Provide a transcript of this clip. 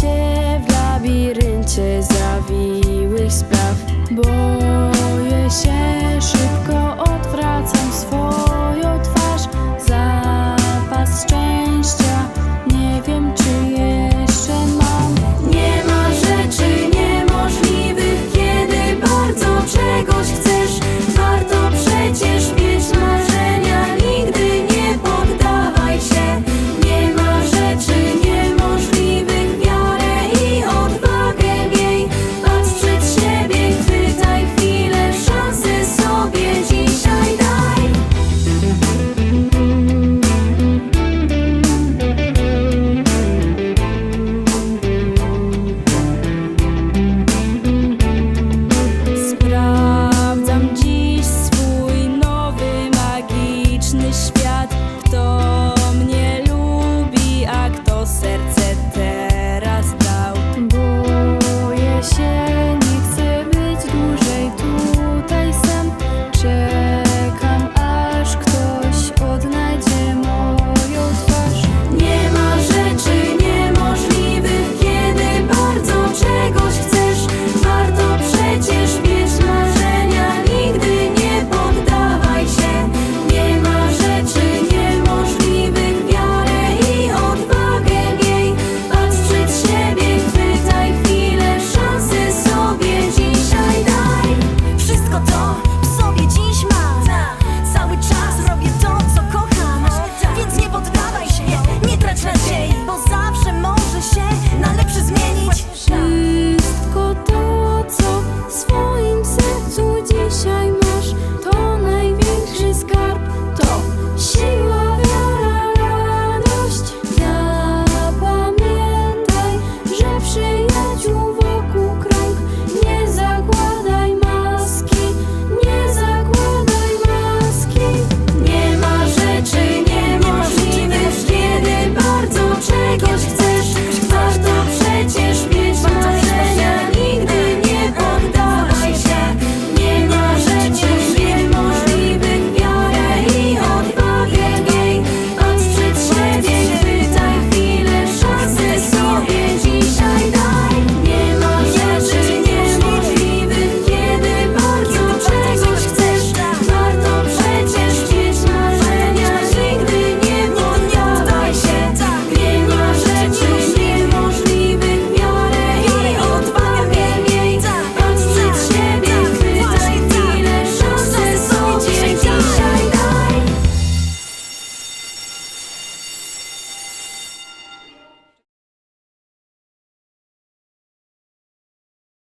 się w labiryncie zawiłych spraw. Boję się 谢